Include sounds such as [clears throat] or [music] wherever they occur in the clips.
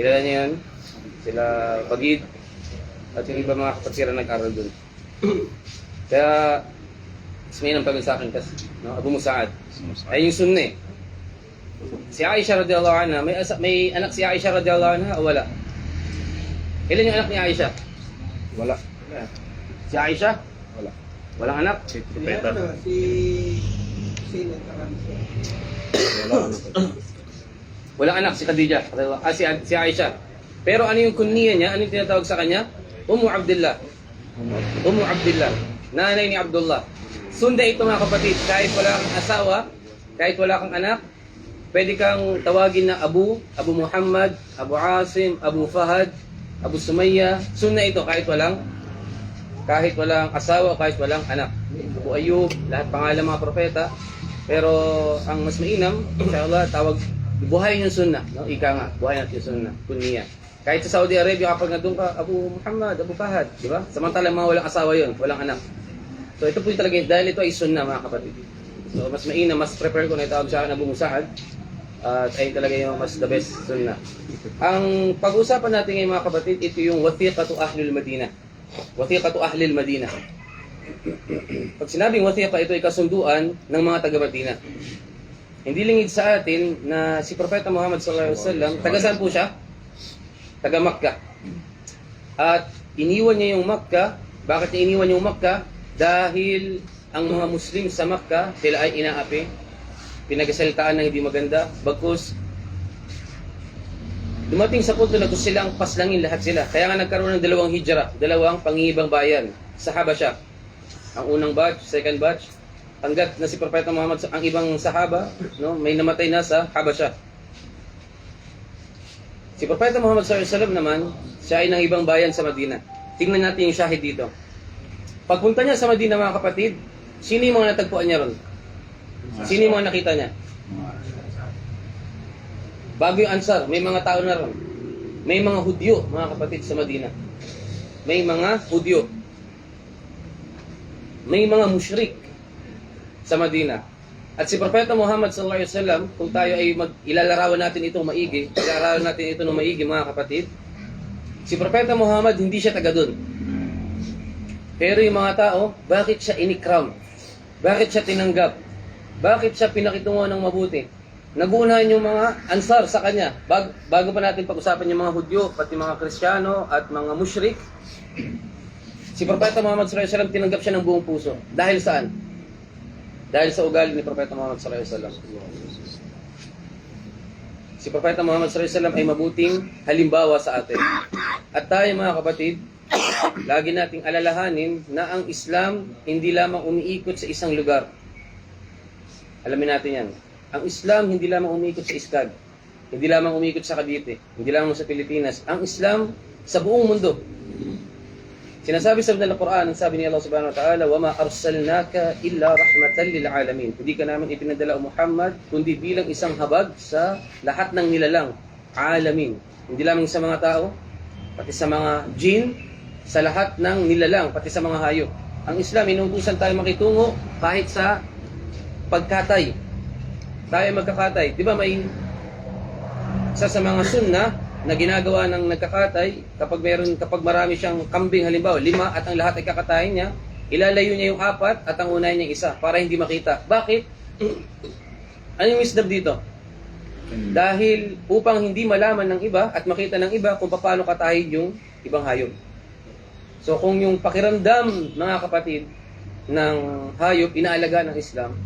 Kilala niyo yan? Sila Bagid at yung iba mga kapatira nag-aral dun. [clears throat] Kaya, may nang pagod sa akin kasi, no? Abu Musa'ad. Ay yung sunna eh. Si Aisha radhiyallahu anha, may, asa, may anak si Aisha radhiyallahu anha o wala? Ilan yung anak ni Aisha? Wala. Si Aisha? Wala. Walang anak? Si Si Propeta. si Taranto. Wala. [clears throat] Walang anak si Khadija. Ah, si, si Aisha. Pero ano yung kunniya niya? Ano yung tinatawag sa kanya? Ummu Abdullah. Ummu Abdullah. Nanay ni Abdullah. Sunda ito mga kapatid. Kahit wala kang asawa, kahit wala kang anak, pwede kang tawagin na Abu, Abu Muhammad, Abu Asim, Abu Fahad, Abu Sumayya. Sunna ito kahit walang kahit walang asawa, kahit walang anak. Abu Ayub, lahat pangalan mga propeta. Pero ang mas mainam, inshallah, tawag, buhay yung sunnah. No? Ika nga, buhay natin yung sunnah. Kunniya. Kahit sa Saudi Arabia, kapag nandun ka, Abu Muhammad, Abu Fahad, di ba? Samantalang mga walang asawa yun, walang anak. So ito po yung talaga, dahil ito ay sunnah mga kapatid. So mas mainam, mas prepare ko na itawag sa akin Abu Musa'ad. At ayun talaga yung mas the best sunnah. Ang pag-uusapan natin ngayon mga kapatid, ito yung wathiqatu ahlul Madinah. Wathiqatu ahlil Madinah. Pag sinabing wathiqa, ito ay kasunduan ng mga taga-Madina. Hindi lingid sa atin na si Propeta Muhammad sallallahu alaihi wasallam, taga saan po siya? Taga Makkah. At iniwan niya yung Makkah. Bakit niya iniwan yung Makkah? Dahil ang mga Muslim sa Makkah, sila ay inaapi. Pinagasaltaan ng hindi maganda. Bagkus, dumating sa punto na gusto silang paslangin lahat sila. Kaya nga nagkaroon ng dalawang hijra, dalawang pangihibang bayan sa Habasha. Ang unang batch, second batch, hanggat na si Propeta Muhammad, ang ibang sahaba, no, may namatay na sa Habasha. Si Propeta Muhammad SAW naman, siya ay ng ibang bayan sa Madina. Tingnan natin yung shahid dito. Pagpunta niya sa Madina mga kapatid, sino yung mga natagpuan niya ron? Sino yung mga nakita niya? Bago yung Ansar, may mga tao na ron. May mga Hudyo, mga kapatid sa Madina. May mga Hudyo. May mga mushrik sa Madina. At si Propeta Muhammad sallallahu alaihi wasallam, kung tayo ay mag ilalarawan natin itong maigi, ilalarawan natin ito ng maigi mga kapatid. Si Propeta Muhammad hindi siya taga doon. Pero yung mga tao, bakit siya inikram? Bakit siya tinanggap? Bakit siya pinakitungo ng mabuti? Naguunahan yung mga ansar sa kanya. Bag, bago pa natin pag-usapan yung mga Hudyo, pati mga Kristiyano at mga mushrik, si Propeta Muhammad sallallahu alaihi wasallam tinanggap siya ng buong puso. Dahil saan? Dahil sa ugali ni Propeta Muhammad sallallahu alaihi wasallam. Si Propeta Muhammad sallallahu alaihi wasallam ay mabuting halimbawa sa atin. At tayo mga kapatid, lagi nating alalahanin na ang Islam hindi lamang umiikot sa isang lugar. Alamin natin yan. Ang Islam hindi lamang umiikot sa Iskag. Hindi lamang umiikot sa Cavite. Hindi lamang sa Pilipinas. Ang Islam sa buong mundo. Sinasabi sa ng Quran, ang sabi ni Allah Subhanahu wa Ta'ala, "Wa ma arsalnaka illa rahmatan lil alamin." Hindi ka namin ipinadala o Muhammad kundi bilang isang habag sa lahat ng nilalang, alamin. Hindi lamang sa mga tao, pati sa mga jin, sa lahat ng nilalang, pati sa mga hayop. Ang Islam, inuutusan tayo makitungo kahit sa pagkatay. Tayo magkakatay. Di ba may isa sa mga sunnah na ginagawa ng nagkakatay, kapag meron kapag marami siyang kambing halimbawa, lima at ang lahat ay kakatayin niya, ilalayo niya yung apat at ang unahin niya isa para hindi makita. Bakit? [clears throat] ano yung wisdom dito? Dahil upang hindi malaman ng iba at makita ng iba kung paano katahin yung ibang hayop. So kung yung pakiramdam, mga kapatid, ng hayop, inaalaga ng Islam,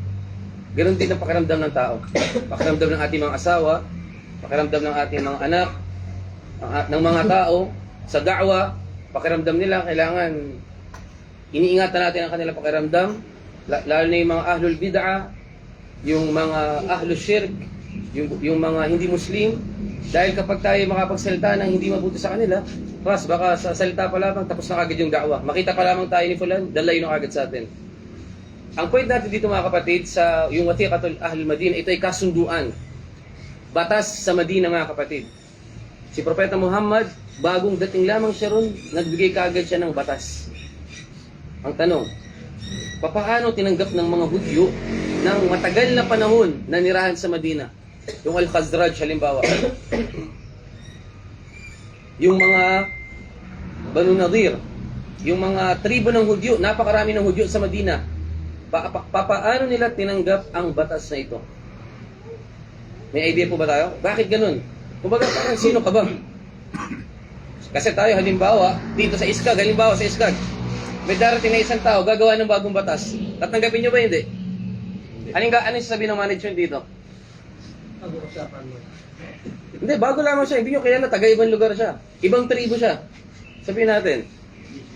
ganoon din ang pakiramdam ng tao. Pakiramdam ng ating mga asawa, pakiramdam ng ating mga anak, ng mga tao, sa da'wa, pakiramdam nila, kailangan iniingatan natin ang kanilang pakiramdam, la- lalo na yung mga ahlul bid'a, yung mga ahlul shirk, yung, yung mga hindi muslim, dahil kapag tayo makapagsalita ng hindi mabuti sa kanila, Ras, baka sa salita pa lamang tapos na agad yung da'wa. Makita pa lamang tayo ni Fulan, dalayo na agad sa atin. Ang point natin dito mga kapatid sa yung Watiqatul Ahlul Madina, ito ay kasunduan. Batas sa Madina mga kapatid. Si Propeta Muhammad, bagong dating lamang siya ron, nagbigay kaagad siya ng batas. Ang tanong, papaano tinanggap ng mga Hudyo ng matagal na panahon na nirahan sa Madina? Yung Al-Khazraj halimbawa. yung mga Banu Nadir, yung mga tribo ng Hudyo, napakarami ng Hudyo sa Madina. Pa, pa, pa- paano nila tinanggap ang batas na ito? May idea po ba tayo? Bakit ganun? Kumbaga, parang sino ka ba? Kasi tayo, halimbawa, dito sa Iskag, halimbawa sa Iskag, may darating na isang tao, gagawa ng bagong batas. Tatanggapin nyo ba hindi? Anong, ga- anong sasabihin ng management dito? Pag-uusapan mo. Hindi, bago lamang siya. Hindi nyo kilala, taga-ibang lugar siya. Ibang tribo siya. Sabihin natin.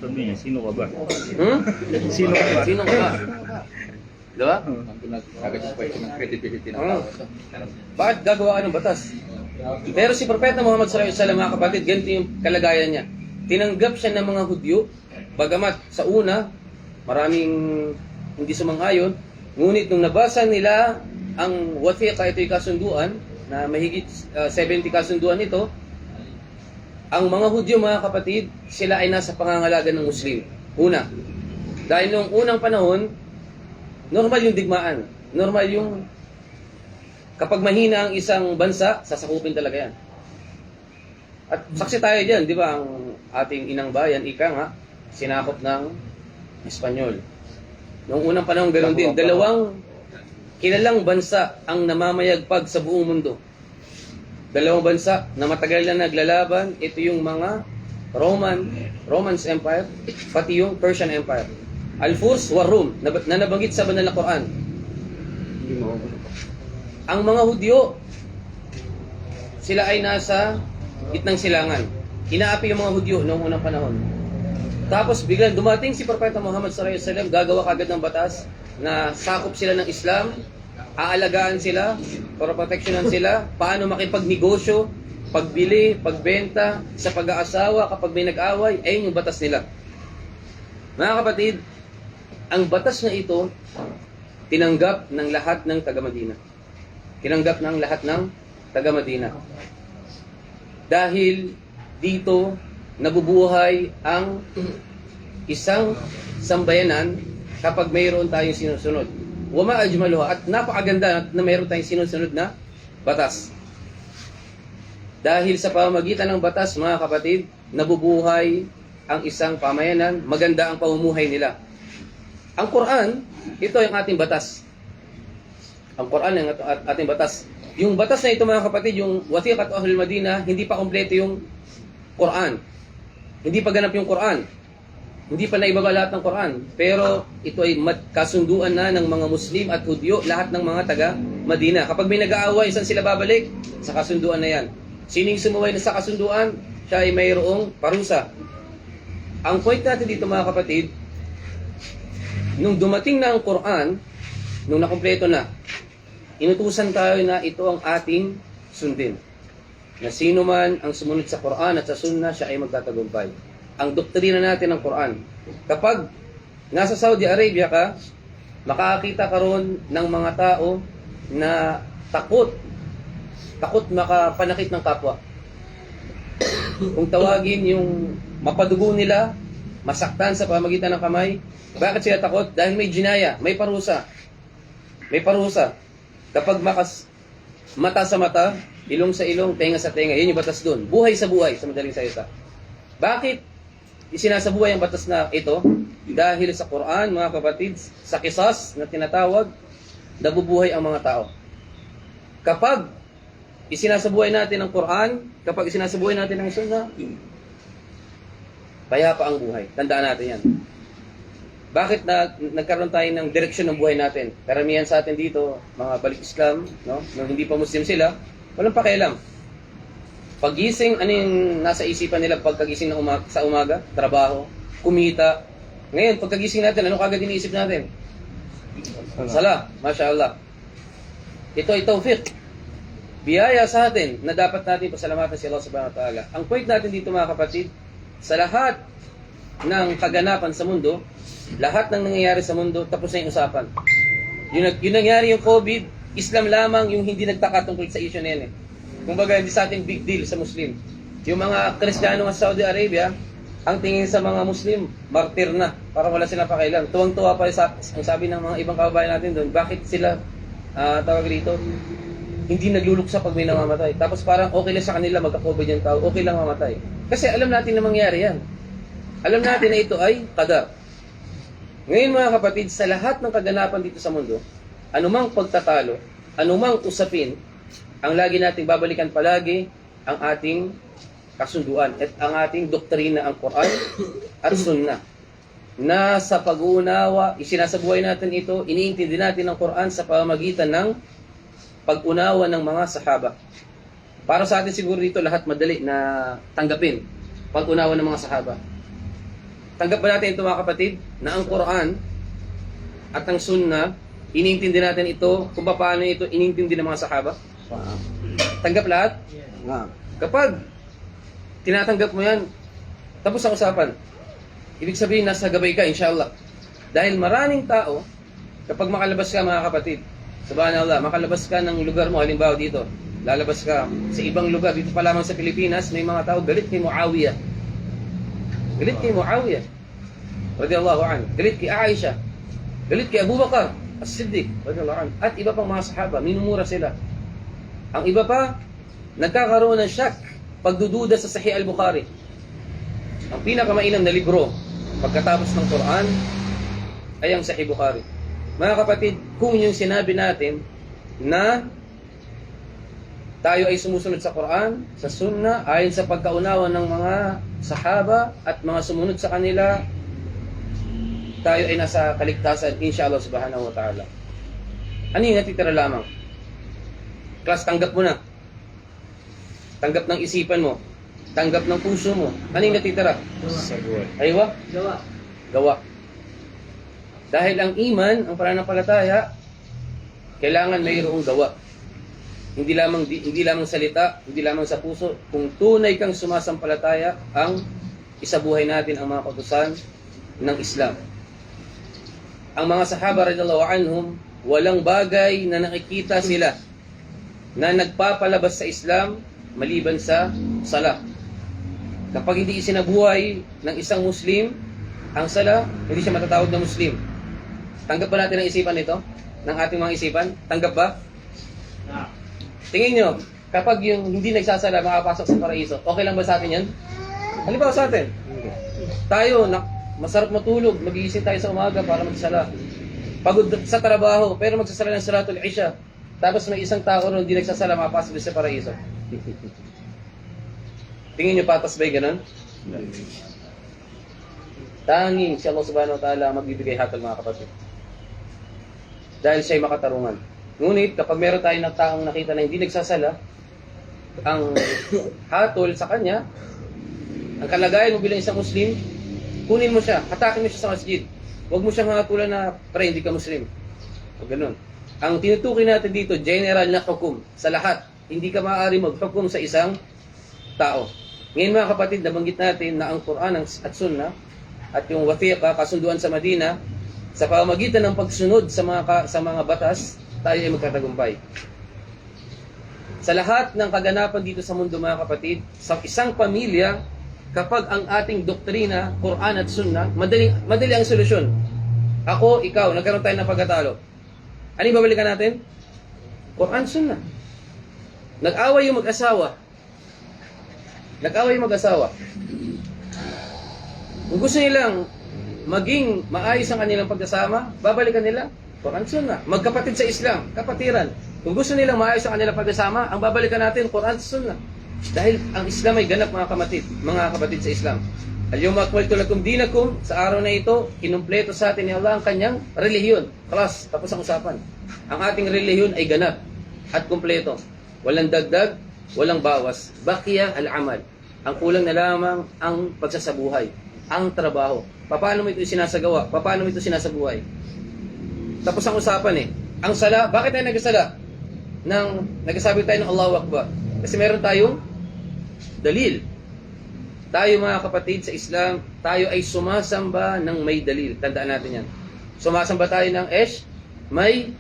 Sabi niya, sino ka ba? Hmm? Sino ka ba? Sino ka ba? Diba? Nag-question ng credibility ng tao. Bakit gagawa ka ng batas? Pero si Propeta Muhammad sallallahu alaihi wasallam mga kapatid, ganito yung kalagayan niya. Tinanggap siya ng mga Hudyo, bagamat sa una, maraming hindi sumang-ayon, ngunit nung nabasa nila ang wathiqa, ito yung kasunduan, na mahigit uh, 70 kasunduan ito, ang mga Hudyo, mga kapatid, sila ay nasa pangangalaga ng Muslim. Una, dahil nung unang panahon, normal yung digmaan. Normal yung kapag mahina ang isang bansa, sasakupin talaga yan. At saksi tayo dyan, di ba, ang ating inang bayan, ika nga, sinakop ng Espanyol. Noong unang panahon, ganoon din. Dalawang kilalang bansa ang namamayagpag sa buong mundo. Dalawang bansa na matagal na naglalaban, ito yung mga Roman, Romance Empire, pati yung Persian Empire. Al-Furs wa Rum, na, na nabanggit sa banal na Quran. Ang mga Hudyo, sila ay nasa gitnang silangan. Inaapi yung mga Hudyo noong unang panahon. Tapos biglang dumating si Propeta Muhammad sallallahu alaihi wasallam, gagawa kagad ng batas na sakop sila ng Islam, aalagaan sila, para proteksyonan sila, paano makipagnegosyo, pagbili, pagbenta, sa pag-aasawa kapag may nag-away, ayun yung batas nila. Mga kapatid, ang batas na ito, tinanggap ng lahat ng taga-Madina. Tinanggap ng lahat ng taga-Madina. Dahil dito nabubuhay ang isang sambayanan kapag mayroon tayong sinusunod. Wama ajmaluha at napakaganda na mayroon tayong sinusunod na batas. Dahil sa pamamagitan ng batas, mga kapatid, nabubuhay ang isang pamayanan, maganda ang pamumuhay nila. Ang Quran, ito ang ating batas. Ang Quran ang at- at- ating batas. Yung batas na ito mga kapatid, yung Wathiqat Ahlul Madina, hindi pa kompleto yung Quran. Hindi pa ganap yung Quran. Hindi pa naibaba lahat ng Quran. Pero ito ay kasunduan na ng mga Muslim at Hudyo, lahat ng mga taga Madina. Kapag may nag-aaway, saan sila babalik? Sa kasunduan na yan. Sino yung sumuway na sa kasunduan? Siya ay mayroong parusa. Ang point natin dito mga kapatid, nung dumating na ang Quran, nung nakumpleto na, inutusan tayo na ito ang ating sundin. Na sino man ang sumunod sa Quran at sa Sunnah, siya ay magtatagumpay. Ang doktrina natin ng Quran. Kapag nasa Saudi Arabia ka, makakita ka ron ng mga tao na takot, takot makapanakit ng kapwa. Kung tawagin yung mapadugo nila, masaktan sa pamagitan ng kamay, bakit sila takot? Dahil may jinaya, may parusa. May parusa. Kapag makas, mata sa mata, ilong sa ilong, tenga sa tenga, yun yung batas doon. Buhay sa buhay, sa madaling salita. Bakit isinasabuhay ang batas na ito? Dahil sa Quran, mga kapatid, sa kisas na tinatawag, nabubuhay ang mga tao. Kapag isinasabuhay natin ang Quran, kapag isinasabuhay natin ang Sunnah, payapa ang buhay. Tandaan natin yan. Bakit na, nagkaroon tayo ng direksyon ng buhay natin? Karamihan sa atin dito, mga balik Islam, no? Nung hindi pa Muslim sila, walang pakialam. Pagising, ano yung nasa isipan nila pagkagising ng uma- sa umaga? Trabaho, kumita. Ngayon, pagkagising natin, ano kagad iniisip natin? Sala, Masya Allah. Ito ay tawfiq. Biyaya sa atin na dapat natin pasalamatan si Allah subhanahu wa ta'ala. Ang point natin dito mga kapatid, sa lahat ng kaganapan sa mundo, lahat ng nangyayari sa mundo, tapos na yung usapan. Yung, yung nangyari yung COVID, Islam lamang yung hindi nagtaka tungkol sa issue na yan eh. Kumbaga, hindi sa ating big deal sa Muslim. Yung mga Kristiyano sa Saudi Arabia, ang tingin sa mga Muslim, martir na. Parang wala silang pakailan. Tuwang-tuwa pa sa, ang sabi ng mga ibang kababayan natin doon, bakit sila, ah tawag dito, hindi nagluluksa pag may namamatay. Tapos parang okay lang sa kanila magka-COVID yung tao, okay lang mamatay. Kasi alam natin na mangyari yan. Alam natin na ito ay qadar. Ngayon mga kapatid, sa lahat ng kaganapan dito sa mundo, anumang pagtatalo, anumang usapin, ang lagi nating babalikan palagi ang ating kasunduan at ang ating doktrina ang Quran at Sunnah na sa pag-uunawa, isinasabuhay natin ito, iniintindi natin ang Quran sa pamamagitan ng pag-unawa ng mga sahaba. Para sa atin siguro dito lahat madali na tanggapin pag-unawa ng mga sahaba. Tanggap ba natin ito mga kapatid na ang Quran at ang Sunnah, iniintindi natin ito kung paano ito iniintindi ng mga sahaba? Tanggap lahat? Kapag tinatanggap mo yan, tapos ang usapan. Ibig sabihin, nasa gabay ka, inshallah. Dahil maraming tao, kapag makalabas ka mga kapatid, subhanallah, makalabas ka ng lugar mo, halimbawa dito, lalabas ka sa ibang lugar, dito pa lamang sa Pilipinas, may mga tao galit kay Muawiyah. Galit kay Muawiyah. Radiyallahu an. Galit kay Aisha. Galit kay Abu Bakar. As-Siddiq. Radiyallahu an. At iba pang mga sahaba, minumura sila. Ang iba pa, nagkakaroon ng shock, pagdududa sa Sahih al-Bukhari. Ang pinakamainam na libro pagkatapos ng Quran ay ang Sahih Bukhari. Mga kapatid, kung yung sinabi natin na tayo ay sumusunod sa Quran, sa Sunnah, ayon sa pagkaunawa ng mga sahaba at mga sumunod sa kanila, tayo ay nasa kaligtasan, inshallah subhanahu wa ta'ala. Ano yung natitira lamang? Class, tanggap mo na. Tanggap ng isipan mo. Tanggap ng puso mo. Ano yung natitira? Buhay. Aywa? Gawa. Gawa. Dahil ang iman, ang pananampalataya, kailangan mayroong gawa. Hindi lamang di, hindi lamang salita, hindi lamang sa puso. Kung tunay kang sumasampalataya, ang isabuhay natin ang mga kautusan ng Islam. Ang mga sahaba radhiyallahu anhum, walang bagay na nakikita sila na nagpapalabas sa Islam maliban sa sala. Kapag hindi isinabuhay ng isang Muslim ang sala, hindi siya matatawag na Muslim. Tanggap ba natin ang isipan nito? Ng ating mga isipan? Tanggap ba? Tingin nyo, kapag yung hindi nagsasala makapasok sa paraiso, okay lang ba sa atin yan? Halimbawa sa atin, tayo, na, masarap matulog, magigising tayo sa umaga para magsala. Pagod sa trabaho, pero magsasala ng salatul isha. Tapos may isang tao ron hindi nagsasala, makapasok sa paraiso. Tingin nyo patas ba yung ganun? Tanging si Allah subhanahu wa ta'ala magbibigay hatol mga kapatid. Dahil siya'y makatarungan. Ngunit kapag meron tayo ng taong nakita na hindi nagsasala, ang [coughs] hatol sa kanya, ang kalagayan mo bilang isang Muslim, kunin mo siya, hatakin mo siya sa masjid. Huwag mo siyang hatulan na, pre, hindi ka Muslim. O ganun. Ang tinutukoy natin dito, general na hukum sa lahat. Hindi ka maaari maghukum sa isang tao. Ngayon mga kapatid, nabanggit natin na ang Quran at Sunnah at yung wathiqa, kasunduan sa Madina, sa pamamagitan ng pagsunod sa mga ka- sa mga batas, tayo ay magkatagumpay. Sa lahat ng kaganapan dito sa mundo mga kapatid, sa isang pamilya, kapag ang ating doktrina, Quran at Sunnah, madali, madali ang solusyon. Ako, ikaw, nagkaroon tayo ng pagkatalo. Ano babalikan natin? Quran, Sunnah. Nag-away yung mag-asawa. Nag-away yung mag-asawa. Kung gusto nilang maging maayos ang kanilang pagkasama, babalikan nila Quran Sunnah. Magkapatid sa Islam, kapatiran. Kung gusto nilang maayos ang kanilang pagkasama, ang babalikan natin Quran Sunnah. Dahil ang Islam ay ganap mga kapatid, mga kapatid sa Islam. Al-yawma akmaltu lakum dinakum, sa araw na ito, kinumpleto sa atin ni Allah ang kanyang relihiyon. Class, tapos ang usapan. Ang ating relihiyon ay ganap at kumpleto. Walang dagdag, walang bawas. Bakiya al-amal. Ang kulang na lamang ang pagsasabuhay, ang trabaho. Paano mo ito sinasagawa? Paano mo ito sinasabuhay? Tapos ang usapan eh. Ang sala, bakit tayo nagsala? Nang nagsasabi tayo ng Allahu Akbar. Kasi meron tayong dalil. Tayo mga kapatid sa Islam, tayo ay sumasamba ng may dalil. Tandaan natin yan. Sumasamba tayo ng Esh, may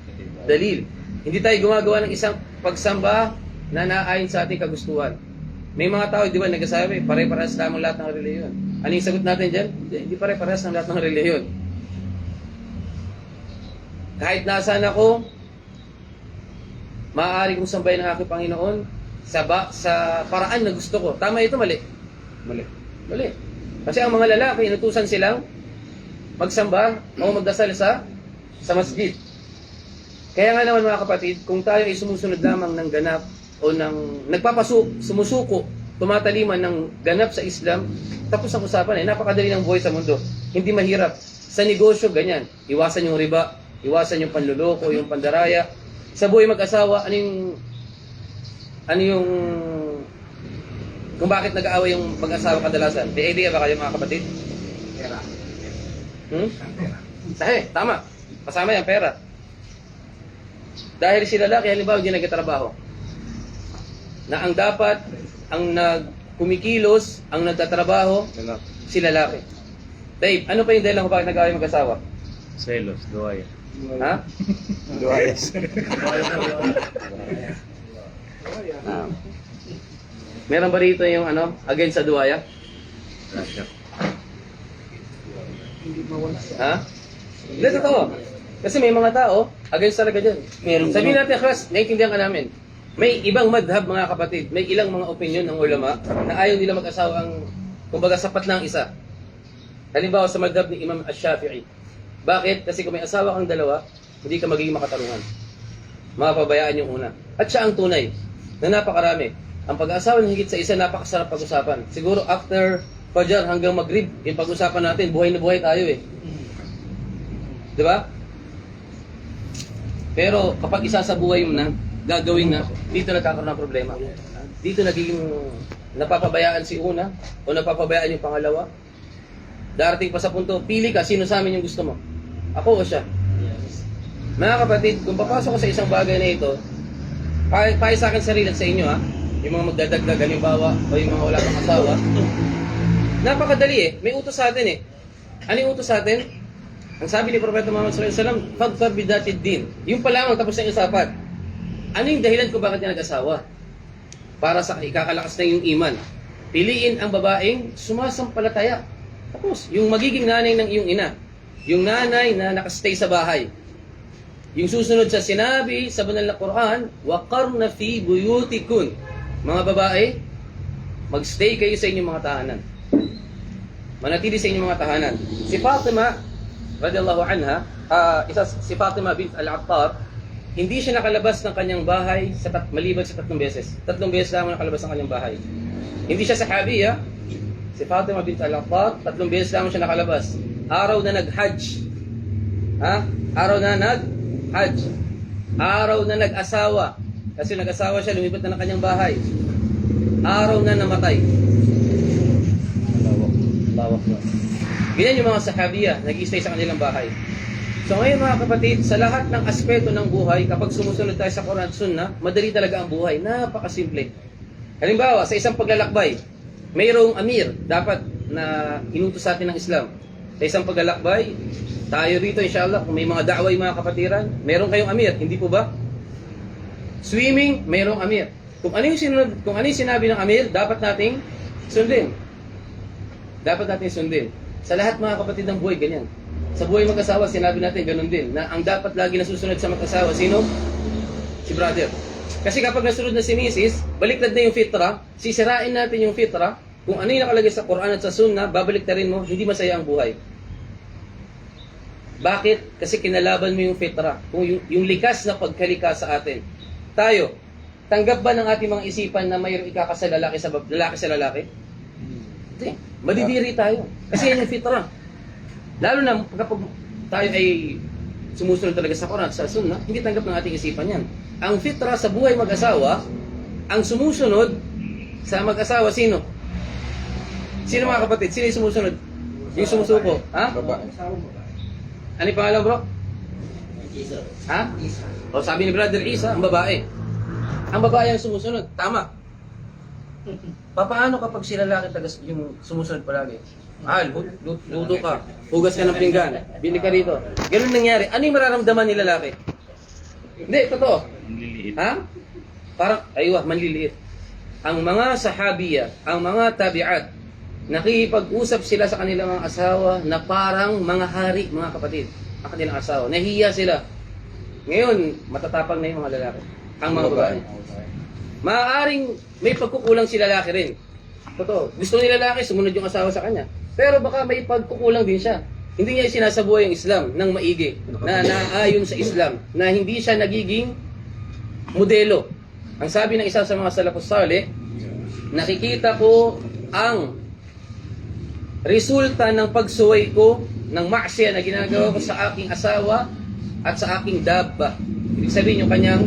dalil. Hindi tayo gumagawa ng isang pagsamba na naayon sa ating kagustuhan. May mga tao, di ba, nagsasabi, pare-parehas lamang lahat ng reliyon. Ano yung sagot natin dyan? Hindi, hindi pare-parehas ng lahat ng reliyon. Kahit nasaan ako, maaari kong sambahin ang aking Panginoon sa, ba, sa paraan na gusto ko. Tama ito, mali? Mali. Mali. Kasi ang mga lalaki, inutusan silang magsamba o magdasal sa sa masjid. Kaya nga naman mga kapatid, kung tayo ay sumusunod lamang ng ganap o ng nagpapasu, sumusuko, tumataliman ng ganap sa Islam, tapos ang usapan eh, napakadali ng buhay sa mundo. Hindi mahirap. Sa negosyo, ganyan. Iwasan yung riba, iwasan yung panluloko, yung pandaraya. Sa buhay mag-asawa, ano yung ano yung kung bakit nag-aaway yung mag-asawa kadalasan? May idea ba kayo mga kapatid? Pera. Hmm? Sahi, tama. Kasama yung pera. Dahil si lalaki, halimbawa, hindi nagtatrabaho. Na ang dapat, ang nagkumikilos, ang nagtatrabaho, si lalaki. Dave, ano pa yung dahilan kung bakit nag-aaway mag-asawa? Selos, duwaya. Ha? Duayas. Ah. Meron ba rito yung ano, against sa duwaya? Rasya. Ha? Hindi, totoo. Kasi may mga tao, against talaga dyan. Meron Sabihin natin, Kras, naiintindihan ka namin. May ibang madhab mga kapatid, may ilang mga opinion ng ulama na ayaw nila mag-asawa ang, kumbaga, sapat na ang isa. Halimbawa sa madhab ni Imam Ash-Shafi'i. Bakit? Kasi kung may asawa kang dalawa, hindi ka magiging makatarungan. Mapabayaan yung una. At siya ang tunay, na napakarami. Ang pag-aasawa ng higit sa isa, napakasarap pag-usapan. Siguro after Fajar hanggang Maghrib, yung pag-usapan natin, buhay na buhay tayo eh. Di ba? Pero kapag isa sa buhay mo na, gagawin na, dito nagkakaroon ng problema. Dito nagiging napapabayaan si una o napapabayaan yung pangalawa. Darating pa sa punto, pili ka, sino sa amin yung gusto mo? Ako o siya? Mga kapatid, kung papasok ko sa isang bagay na ito, pahay, pahay sa akin sarili at sa inyo ha, yung mga magdadagdag, halimbawa, o yung mga wala pang asawa, napakadali eh, may utos sa atin eh. Ano yung utos sa atin? Ang sabi ni Propeta Muhammad sallallahu alaihi wasallam, "Fadfar bidatid din." Yung pa lamang tapos na yung usapan. Ano yung dahilan kung bakit niya nag-asawa? Para sa ikakalakas na yung iman. Piliin ang babaeng sumasampalataya. Tapos, yung magiging nanay ng iyong ina. Yung nanay na nakastay sa bahay. Yung susunod sa sinabi sa banal na Quran, وَقَرْنَ فِي بُيُوتِكُنْ Mga babae, magstay kayo sa inyong mga tahanan. Manatili sa inyong mga tahanan. Si Fatima, radiyallahu anha, ah, isa si Fatima bint Al-Attar, hindi siya nakalabas ng kanyang bahay sa tat maliban sa tatlong beses. Tatlong beses lamang nakalabas ng kanyang bahay. Hindi siya sahabiya. Si Fatima bint Al-Attar, tatlong beses lamang siya nakalabas. Araw na nag-hajj. Ha? Araw na nag-hajj. Araw na nag-asawa. Kasi nag-asawa siya, lumipat na ng kanyang bahay. Araw na namatay. Lawak. Lawak na. Ganyan yung mga sahabiya, nag-stay sa kanilang bahay. So ngayon mga kapatid, sa lahat ng aspeto ng buhay, kapag sumusunod tayo sa Quran Sunnah, madali talaga ang buhay. Napakasimple. Halimbawa, sa isang paglalakbay, mayroong amir, dapat na inutos sa atin ng Islam. Sa isang paglalakbay, tayo rito inshallah, kung may mga da'way mga kapatiran, meron kayong amir, hindi po ba? Swimming, mayroong amir. Kung ano yung, sinunod, kung ano yung sinabi ng amir, dapat nating sundin. Dapat natin sundin. Sa lahat mga kapatid ng buhay, ganyan. Sa buhay mag-asawa, sinabi natin ganun din, na ang dapat lagi nasusunod sa mag-asawa, sino? Si brother. Kasi kapag nasunod na si misis, baliktad na yung fitra, sisirain natin yung fitra, kung ano yung nakalagay sa Quran at sa Sunnah, babaliktarin mo, hindi masaya ang buhay. Bakit? Kasi kinalaban mo yung fitra, yung, yung likas na pagkalika sa atin. Tayo, tanggap ba ng ating mga isipan na mayroong ikakasal lalaki sa lalaki sa lalaki? Hindi. Madidiri tayo. Kasi yan yung fitra. Lalo na kapag tayo ay sumusunod talaga sa Quran, sa Sunnah, hindi tanggap ng ating isipan yan. Ang fitra sa buhay mag-asawa, ang sumusunod sa mag-asawa, sino? Sino mga kapatid? Sino yung sumusunod? Yung sumusuko? Ha? Babae. Ano yung pangalan bro? Ha? O sabi ni Brother Isa, ang babae. Ang babae ang sumusunod. Tama. Papaano kapag si lalaki tagas yung sumusunod palagi? Al, lut- luto ka, hugas ka ng pinggan, bili ka rito. Ganun nangyari. Ano yung mararamdaman ni lalaki? Hindi, totoo. Ang liliit. Ha? Parang, aywa, manliliit. Ang mga sahabiya, ang mga tabi'at, nakikipag-usap sila sa kanilang mga asawa na parang mga hari, mga kapatid. Ang kanilang asawa. Nahiya sila. Ngayon, matatapang na yung mga lalaki. ang mga babae. Maaaring may pagkukulang si lalaki rin. Totoo. Gusto ni lalaki, sumunod yung asawa sa kanya. Pero baka may pagkukulang din siya. Hindi niya sinasabuhay ang Islam ng maigi, na naayon sa Islam, na hindi siya nagiging modelo. Ang sabi ng isa sa mga salafus saleh, nakikita ko ang resulta ng pagsuway ko ng maksya na ginagawa ko sa aking asawa at sa aking dabba. Ibig sabihin yung kanyang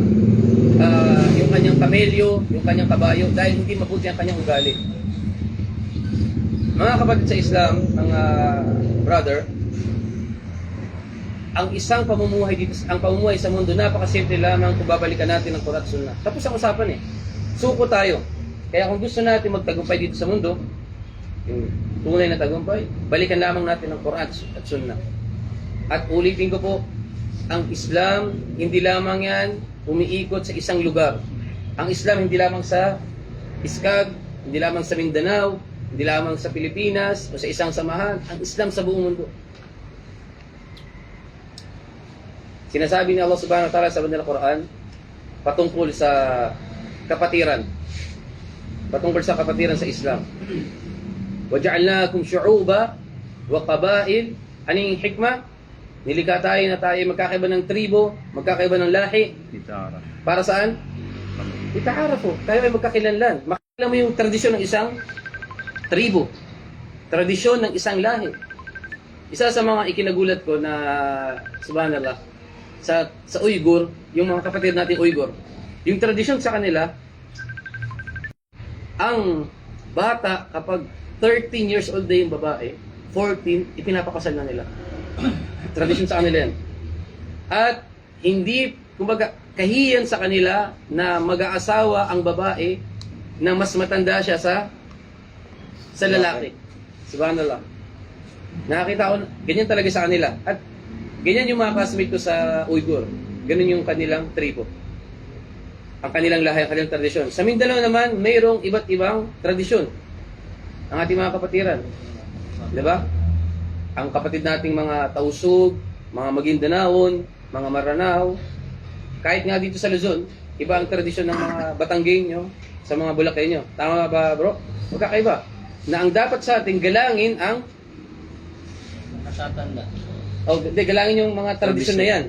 ah, yung kanyang kamelyo, yung kanyang kabayo dahil hindi mabuti ang kanyang ugali. Mga kapatid sa Islam, mga brother, ang isang pamumuhay dito, ang pamumuhay sa mundo, napakasimple lamang kung babalikan natin ang Quran at Sunnah. Tapos ang usapan eh. Suko tayo. Kaya kung gusto natin magtagumpay dito sa mundo, yung tunay na tagumpay, balikan lamang natin ang Quran at Sunnah. At ulitin ko po, ang Islam, hindi lamang yan umiikot sa isang lugar. Ang Islam hindi lamang sa Iskag, hindi lamang sa Mindanao, hindi lamang sa Pilipinas o sa isang samahan. Ang Islam sa buong mundo. Sinasabi ni Allah subhanahu wa ta'ala sa banal Quran patungkol sa kapatiran. Patungkol sa kapatiran sa Islam. وَجَعَلْنَاكُمْ شُعُوبًا وَقَبَائِلْ Ano yung hikmah? Nilikha tayo na tayo magkakaiba ng tribo, magkakaiba ng lahi. Gitara. Para saan? Itaarafo. Tayo ay magkakilanlan. Makilala mo yung tradisyon ng isang tribo. Tradisyon ng isang lahi. Isa sa mga ikinagulat ko na, subhanallah, sa, sa Uyghur, yung mga kapatid natin Uyghur, yung tradisyon sa kanila, ang bata kapag 13 years old na yung babae, 14, ipinapakasal na nila. [clears throat] Tradisyon sa kanila yan. At hindi, kumbaga, kahiyan sa kanila na mag-aasawa ang babae na mas matanda siya sa sa lalaki. Subhanallah. Nakakita ko, ganyan talaga sa kanila. At ganyan yung mga classmate ko sa Uyghur. Ganun yung kanilang tribo. Ang kanilang lahi, ang kanilang tradisyon. Sa Mindanao naman, mayroong iba't ibang tradisyon. Ang ating mga kapatiran. Di ba? Ang kapatid nating mga Tausug, mga Magindanaon, mga Maranao, kahit nga dito sa Luzon, iba ang tradisyon ng mga Batanggenyo sa mga Bulakenyo. Tama ba, bro? Magkakaiba. Na ang dapat sa ating galangin ang Nakasatan na. o hindi, galangin yung mga tradisyon na yan.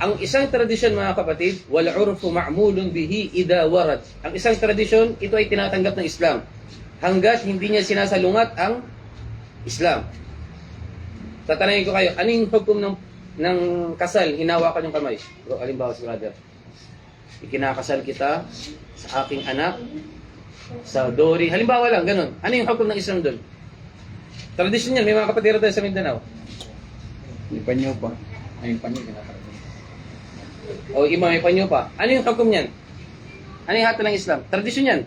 Ang isang tradisyon mga kapatid, wal urfu ma'mulun bihi ida warad. Ang isang tradisyon, ito ay tinatanggap ng Islam. Hanggat hindi niya sinasalungat ang Islam. Tatanungin ko kayo, ano yung hukom ng, ng kasal? Hinawakan yung kamay. Bro, alimbawa si brother. Ikinakasal kita sa aking anak, sa Dory. Halimbawa lang, ganun. Ano yung hukom ng Islam doon? Tradisyon yan, may mga kapatira tayo sa Mindanao. Panyo pa. Ay, panyo, kinakaroon. O ima may panyo pa. Ano yung hukom niyan? Ano yung hata ng Islam? Tradisyon yan.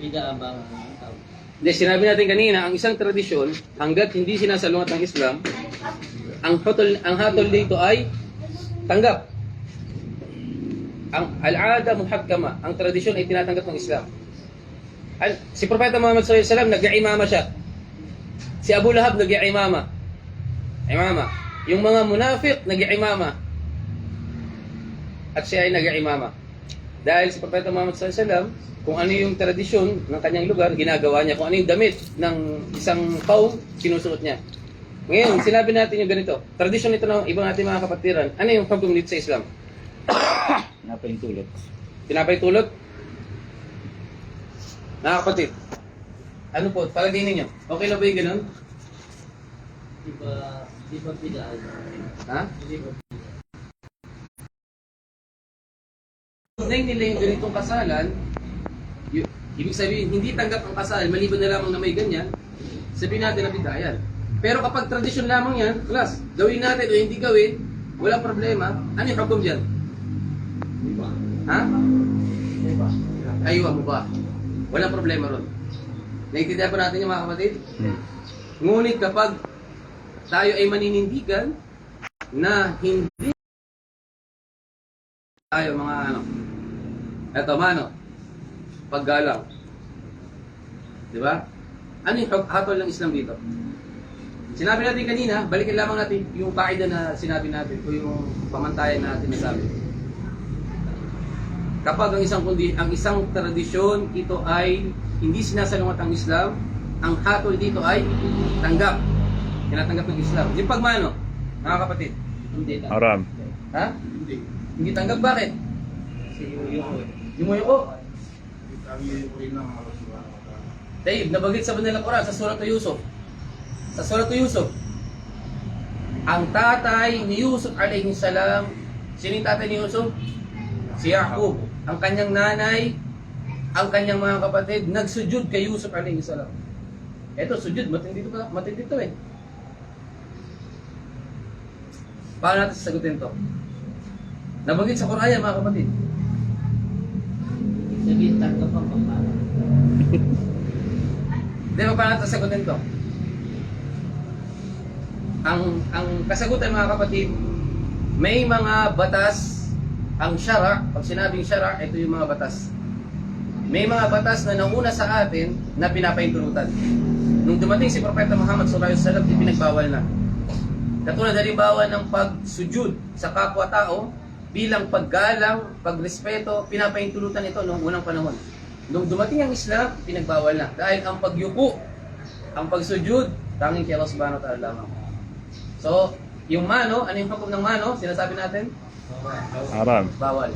Bida ba ang tao? Hindi, sinabi natin kanina, ang isang tradisyon, hanggat hindi sinasalungat ng Islam, ang hatol, ang hatol dito ay tanggap. Ang al-ada muhakkama, ang tradisyon ay tinatanggap ng Islam. Al, si Propeta Muhammad SAW, nag-imama siya. Si Abu Lahab, nag-imama. Imama. Yung mga munafik, nag-imama. At siya ay nag-imama. Dahil si Propeta Muhammad SAW, kung ano yung tradisyon ng kanyang lugar, ginagawa niya. Kung ano yung damit ng isang kaum, sinusuot niya. Ngayon, sinabi natin yung ganito. Tradisyon ito ng ibang ating mga kapatiran. Ano yung dito sa Islam? [coughs] Napahintulot. Pinapay tulot? Mga kapatid, ano po, palagay ninyo, okay na ba yung ganun? Di ba, di ba bida? Ha? Di ba? Tunay nila yung ganitong kasalan, y- ibig sabihin, hindi tanggap ang kasal, maliban na lamang na may ganyan, sabihin natin na bidayan. Pero kapag tradisyon lamang yan, class, gawin natin o hindi gawin, walang problema. Ano yung hukom dyan? Ha? Aywa mo ba? Walang problema ron. Naintindihan po natin yung mga kapatid? Hmm. Ngunit kapag tayo ay maninindigan na hindi tayo mga ano, eto mano, paggalang. Di ba? Ano yung hatol ng Islam dito? Sinabi natin kanina, balikan lamang natin yung kaida na sinabi natin o yung pamantayan na sabi. Kapag ang isang kundi, ang isang tradisyon ito ay hindi sinasalungat ang Islam, ang hatol dito ay tanggap. Tinatanggap ng Islam. Yung pagmano, mga kapatid. Hindi. Haram. Ha? Hindi. Hindi tanggap bakit? Kasi yung yung Yung mo ng ta'ala. Dave, nabanggit sa Banal Quran sa Surat Yusuf. Sa Surat Yusuf, ang tatay ni Yusuf alayhi salam, sino yung tatay ni Yusuf? Si Yaqub. Ang kanyang nanay, ang kanyang mga kapatid, nagsujud kay Yusuf alayhi salam. Eto, sujud, matindi to, matindi to eh. Paano natin sasagutin to? Nabanggit sa Quran mga kapatid. Sabihin tanggap ang pagmana. Di ba paano natin sasagutin to? Ang, ang kasagutan mga kapatid, may mga batas, ang syara, pag sinabing syara, ito yung mga batas. May mga batas na nauna sa atin na pinapaintulutan. Nung dumating si Propeta Muhammad SAW, ipinagbawal na. Katulad halimbawa ng pagsujud sa kapwa-tao bilang paggalang, pagrespeto, pinapaintulutan ito noong unang panahon. Nung dumating ang Islam, pinagbawal na. Dahil ang pagyuko, ang pagsujud, tanging kay Allah subhanahu wa ta'ala lamang. So, yung mano, ano yung hukom ng mano? Sinasabi natin? Haram. Bawal.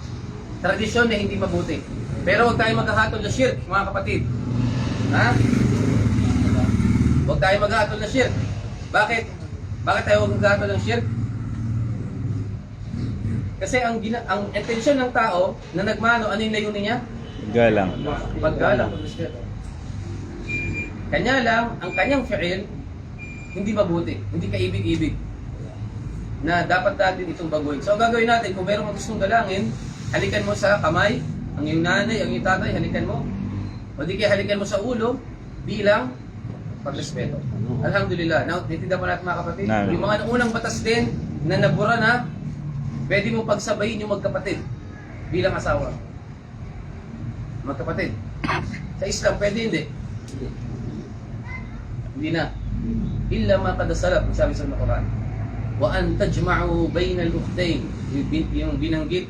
Tradisyon na hindi mabuti. Pero huwag tayong maghahatol na shirk, mga kapatid. Ha? Huwag tayong maghahatol na shirk. Bakit? Bakit tayo huwag maghahatol ng shirk? Kasi ang gina ang intensyon ng tao na nagmano, ano yung layunin niya? Galang. Paggalang. Kanya lang, ang kanyang fi'il, hindi mabuti, hindi kaibig-ibig na dapat natin itong baguhin. So, ang gagawin natin, kung meron kang gustong galangin, halikan mo sa kamay, ang iyong nanay, ang iyong tatay, halikan mo. O di kaya halikan mo sa ulo bilang pagrespeto. Alhamdulillah. Now, naiintindihan mo natin mga kapatid. Namin. Yung mga unang batas din na nabura na, pwede mo pagsabayin yung magkapatid bilang asawa. Magkapatid. Sa Islam, pwede hindi. Hindi na. Illa ma kada salaf, ang sabi sa Quran. Wa an tajma'u bayna al-ukhtayn. Yung, bin- yung binanggit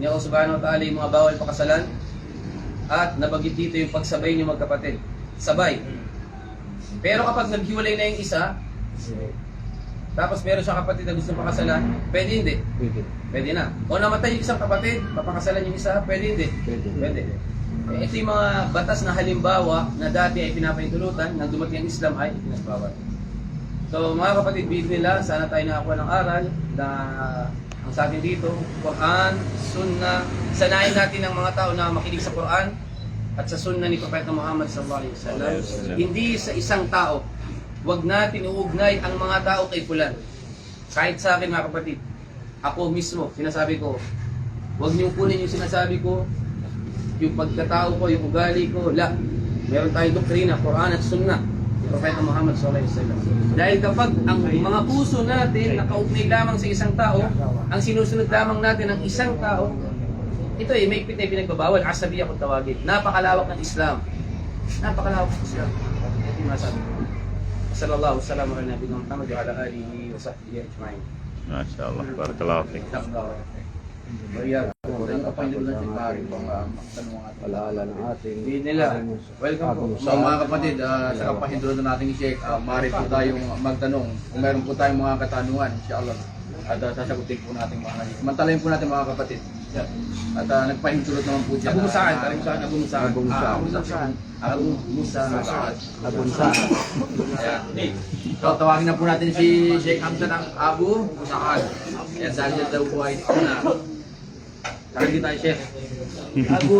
ni Allah subhanahu wa ta'ala yung mga bawal pakasalan at nabanggit dito yung pagsabay niyo magkapatid. Sabay. Pero kapag naghiwalay na yung isa, tapos meron siyang kapatid na gusto pakasalan, pwede hindi. Pwede. Pwede na. O namatay yung isang kapatid, papakasalan yung isa, pwede hindi. Pwede. Pwede. Eh, ito yung mga batas na halimbawa na dati ay pinapaintulutan, nang dumating ang Islam ay pinagbawal. So mga kapatid, bid nila, sana tayo nakakuha ng aral na ang sa atin dito, Quran, Sunnah, sanayin natin ang mga tao na makinig sa Quran at sa Sunnah ni Propeta Muhammad. Sallallahu alaihi wasallam. Hindi sa isang tao. Huwag natin uugnay ang mga tao kay fulan. Kahit sa akin mga kapatid, ako mismo, sinasabi ko, huwag niyong kunin yung sinasabi ko, yung pagkatao ko, yung ugali ko, la. Meron tayong doktrina, Quran at Sunnah. Propeta Muhammad sallallahu alaihi wasallam. Dahil kapag ang mga puso natin nakaugnay lamang sa isang tao, ang sinusunod lamang natin ang isang tao, ito eh, may ipit na pinagbabawal, asabiya kung tawagin. Napakalawak ng Islam. Napakalawak ng Islam. Ito yung masabi. Sallallahu alaihi wa nabi Muhammad wa ala alihi wa sahbihi ajma'in. Masya Allah. Barakallahu fiqh. Bayan. Ang kapatid na si Mari, pang magtanong ang alaala ng ating Hindi nila. Welcome po. So mga kapatid, ah, sa kapahindro na nating i-check, uh, maaari po tayong magtanong. Kung meron po tayong mga katanungan, inshallah, at uh, sasagutin po natin mga kapatid. Samantalayin po natin mga kapatid. At uh, nagpahintulot naman po na-. Abu Musa'ad. Ah, Abu Musa'ad. Abu Musa'ad. Abu Musa'ad. Ayan. So, tawagin na po natin si Sheikh Hamza ng Abu Musa'ad. Ayan, dahil siya daw po ay una. Tawagin tayo, Chef. Abu,